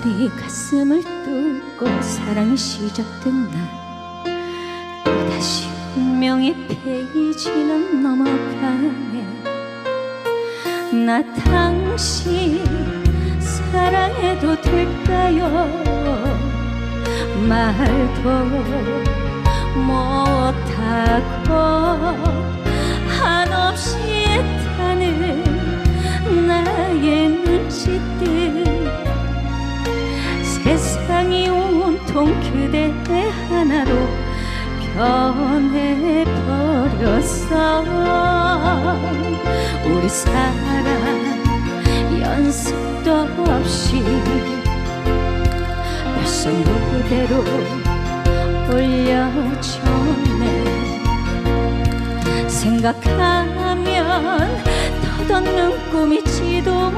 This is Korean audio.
네 가슴을 뚫고 사랑이 시작된 날 또다시 운명의 페이지는 넘어가네 나 당신 사랑해도 될까요? 말도 못하고 세상이 온통 그대 하나로 변해버렸어. 우리 사랑 연습도 없이 벌써 무대로 올려줬네. 생각하면 터돋는 꿈이 지도